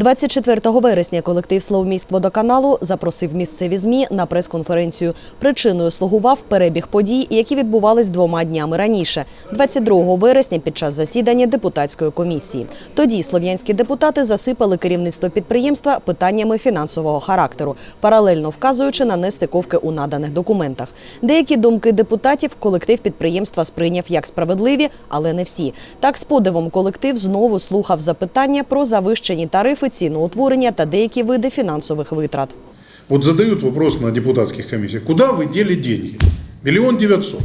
24 вересня колектив Словміськводоканалу запросив місцеві ЗМІ на прес-конференцію. Причиною слугував перебіг подій, які відбувались двома днями раніше, 22 вересня під час засідання депутатської комісії. Тоді слов'янські депутати засипали керівництво підприємства питаннями фінансового характеру, паралельно вказуючи на нестиковки у наданих документах. Деякі думки депутатів колектив підприємства сприйняв як справедливі, але не всі. Так, з подивом колектив знову слухав запитання про завищені тарифи, ціноутворення та деякі види фінансових витрат. Вот задают вопрос на депутатских комиссиях, куда вы дели деньги? Миллион девятьсот.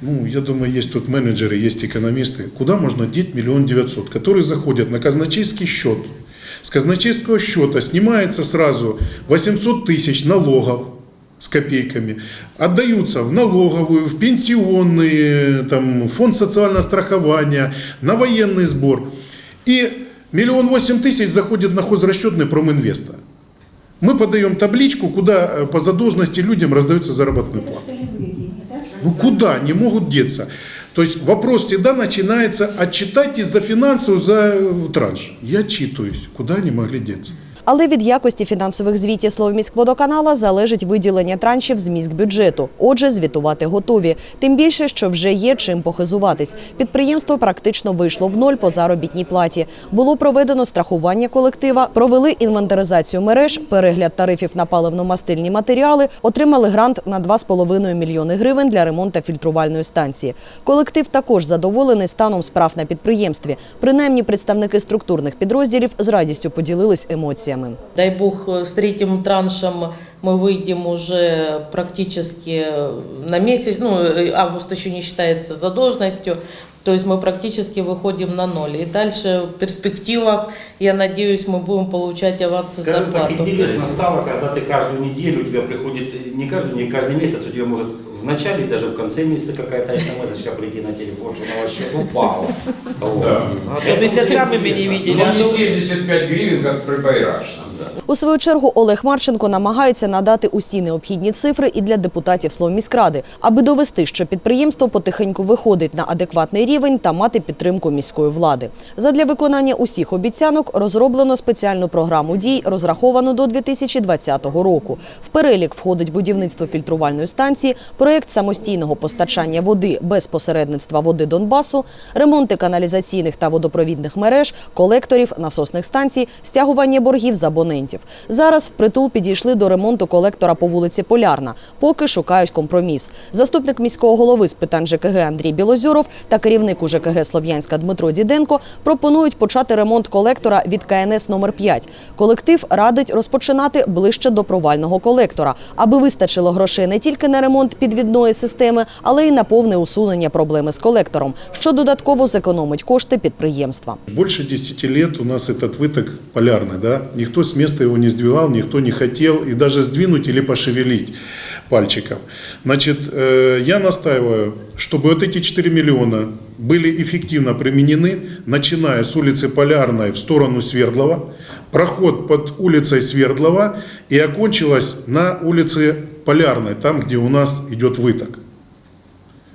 Ну, я думаю, есть тут менеджеры, есть экономисты. Куда можно деть миллион девятьсот, которые заходят на казначейский счет. С казначейского счета снимается сразу 800 тысяч налогов с копейками, отдаются в налоговую, в пенсионный, там, фонд социального страхования, на военный сбор. И миллион восемь тысяч заходит на хозрасчетный проминвеста. Мы подаем табличку, куда э, по задолженности людям раздается заработная плата. Целевые деньги, да? Ну куда они могут деться? То есть вопрос всегда начинается, отчитайтесь за финансовую, за э, транш. Я отчитываюсь, куда они могли деться. Але від якості фінансових звітів Словміськводоканала залежить виділення траншів з міськбюджету. Отже, звітувати готові. Тим більше, що вже є чим похизуватись. Підприємство практично вийшло в ноль по заробітній платі. Було проведено страхування колектива, провели інвентаризацію мереж, перегляд тарифів на паливно-мастильні матеріали, отримали грант на 2,5 мільйони гривень для ремонту фільтрувальної станції. Колектив також задоволений станом справ на підприємстві. Принаймні, представники структурних підрозділів з радістю поділились емоціями. Дай бог, э, с третьим траншем мы выйдем уже практически на месяц, ну, э, август еще не считается задолженностью, то есть мы практически выходим на ноль. И дальше в перспективах, я надеюсь, мы будем получать авансы Скажем так, зарплату. интересно стало, когда ты каждую неделю, у тебя приходит, не каждую неделю, каждый месяц у тебя может в начале, даже в конце месяца какая-то смс прийти на телефон, что на ваш счет упало. А то мы не. Ну, а не то- 75 гривен, как при Байрашном. У свою чергу Олег Марченко намагається надати усі необхідні цифри і для депутатів Словміськради, аби довести, що підприємство потихеньку виходить на адекватний рівень та мати підтримку міської влади. Задля виконання усіх обіцянок розроблено спеціальну програму дій, розраховану до 2020 року. В перелік входить будівництво фільтрувальної станції, проєкт самостійного постачання води без посередництва води Донбасу, ремонти каналізаційних та водопровідних мереж, колекторів, насосних станцій, стягування боргів з абонентів. Зараз впритул підійшли до ремонту колектора по вулиці Полярна. Поки шукають компроміс. Заступник міського голови з питань ЖКГ Андрій Білозюров та керівник УЖКГ Слов'янська Дмитро Діденко пропонують почати ремонт колектора від КНС номер 5 Колектив радить розпочинати ближче до провального колектора, аби вистачило грошей не тільки на ремонт підвідної системи, але й на повне усунення проблеми з колектором, що додатково зекономить економить кошти підприємства. Більше 10 років у нас этот виток полярний. Да? Ніхто з місця його не здвигав, ніхто не хотів і навіть здвинути або пошевелити пальчиком. Значит, э, я настаиваю, чтобы вот эти 4 миллиона были эффективно применены, начиная с улицы Полярної в сторону Свердлова, проход под улицей Свердлова и окончилась на улице Полярной, там, где у нас идет выток.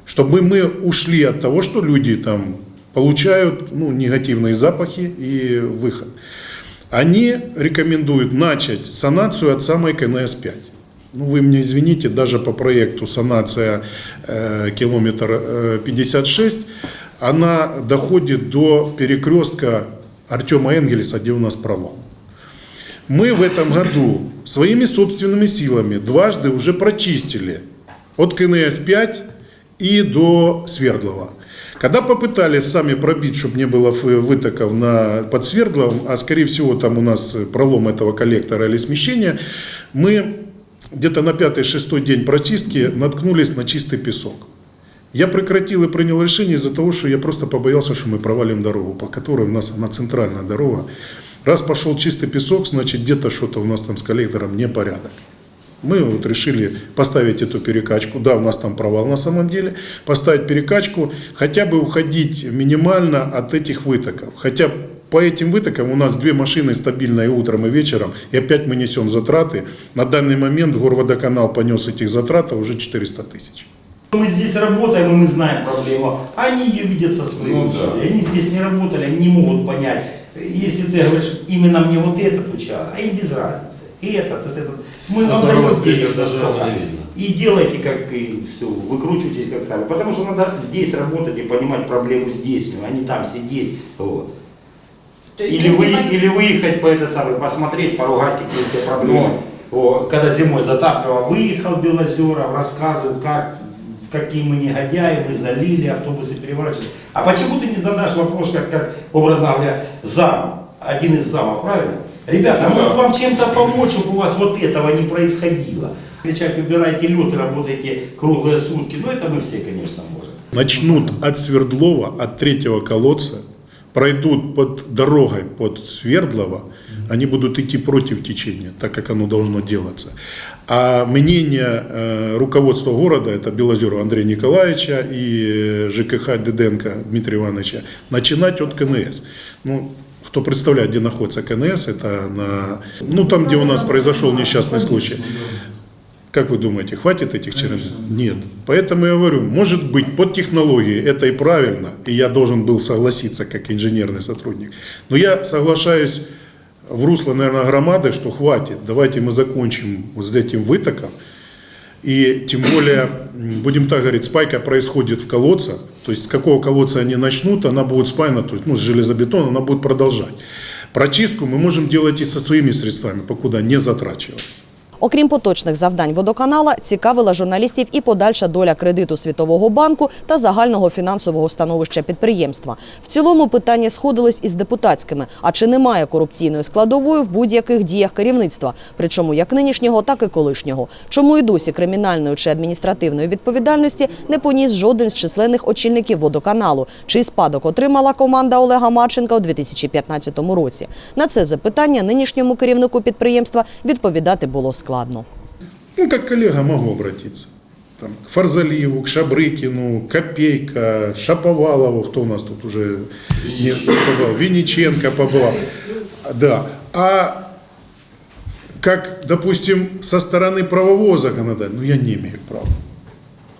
Чтобы мы ушли от того, что люди там получают ну, негативные запахи и выход. Они рекомендуют начать санацию от самой КНС-5. Ну, вы мне извините, даже по проекту санация э, километр э, 56, она доходит до перекрестка Артема Энгельса, где у нас провал. Мы в этом году своими собственными силами дважды уже прочистили от КНС-5 и до Свердлова. Когда попытались сами пробить, чтобы не было вытоков на, под Свердловым, а скорее всего там у нас пролом этого коллектора или смещения, мы где-то на пятый-шестой день прочистки наткнулись на чистый песок. Я прекратил и принял решение из-за того, что я просто побоялся, что мы провалим дорогу, по которой у нас она центральная дорога. Раз пошел чистый песок, значит где-то что-то у нас там с коллектором непорядок. Мы вот решили поставить эту перекачку. Да, у нас там провал на самом деле. Поставить перекачку, хотя бы уходить минимально от этих вытоков. Хотя по этим вытокам у нас две машины стабильно и утром, и вечером. И опять мы несем затраты. На данный момент Горводоканал понес этих затрат уже 400 тысяч. Мы здесь работаем, и мы знаем проблему. Они ее видят со своей Ну да. Они здесь не работали, они не могут понять, Если ты говоришь, именно мне вот этот участок, а им без разницы. Этот, этот, этот. Мы вам даем денег, не видно. И делайте как и все, выкручивайтесь как сами. Потому что надо здесь работать и понимать проблему здесь, а не там сидеть. Вот. Есть, Или, вы, пон- или выехать по этот самый, посмотреть, поругать какие все проблемы. О, когда зимой затапливал, выехал Белозеров, рассказывают, как, какие мы негодяи, мы залили, автобусы переворачивали. А почему ты не задашь вопрос, как, как образно говоря, зам, один из замов, правильно? Ребята, а может вам чем-то помочь, чтобы у вас вот этого не происходило? Кричать, убирайте лед и работайте круглые сутки. Ну это мы все, конечно, можем. начнут от Свердлова, от третьего колодца, пройдут под дорогой под Свердлова, они будут идти против течения, так как оно должно делаться. А мнение э, руководства города, это Белозерова Андрея Николаевича и э, ЖКХ Деденко Дмитрия Ивановича, начинать от КНС. Ну, кто представляет, где находится КНС, это на, ну, там, где у нас произошел несчастный случай. Как вы думаете, хватит этих черенков? Нет. Поэтому я говорю, может быть, под технологией это и правильно, и я должен был согласиться как инженерный сотрудник. Но я соглашаюсь в русло, наверное, громады, что хватит, давайте мы закончим вот с этим вытоком. И тем более, будем так говорить, спайка происходит в колодцах, то есть с какого колодца они начнут, она будет спаяна, то есть ну, с железобетона, она будет продолжать. Прочистку мы можем делать и со своими средствами, покуда не затрачиваясь. Окрім поточних завдань водоканала, цікавила журналістів і подальша доля кредиту Світового банку та загального фінансового становища підприємства. В цілому питання сходились із депутатськими. А чи немає корупційної складової в будь-яких діях керівництва, причому як нинішнього, так і колишнього? Чому і досі кримінальної чи адміністративної відповідальності не поніс жоден з численних очільників водоканалу, чий спадок отримала команда Олега Марченка у 2015 році? На це запитання нинішньому керівнику підприємства відповідати було складно. Ну, как коллега могу обратиться. Там, к Фарзалиеву, к Шабрыкину, Копейка, Шаповалову, кто у нас тут уже не побывал, Винниченко побывал. Да. А как, допустим, со стороны правового законодательства, ну я не имею права.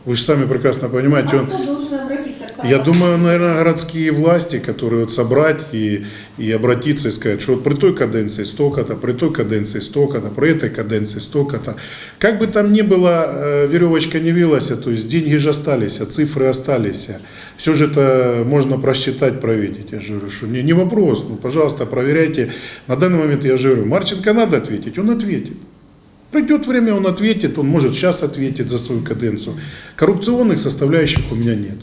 Вы же сами прекрасно понимаете, он, я думаю, наверное, городские власти, которые вот собрать и, и обратиться и сказать, что вот при той каденции столько-то, при той каденции столько-то, при этой каденции столько-то. Как бы там ни было, э, веревочка не вилась, то есть деньги же остались, а цифры остались. Все же это можно просчитать, провидеть. Я же говорю, что не, не вопрос, ну, пожалуйста, проверяйте. На данный момент я же говорю, Марченко надо ответить, он ответит. Придет время, он ответит, он может сейчас ответить за свою каденцию. Коррупционных составляющих у меня нет.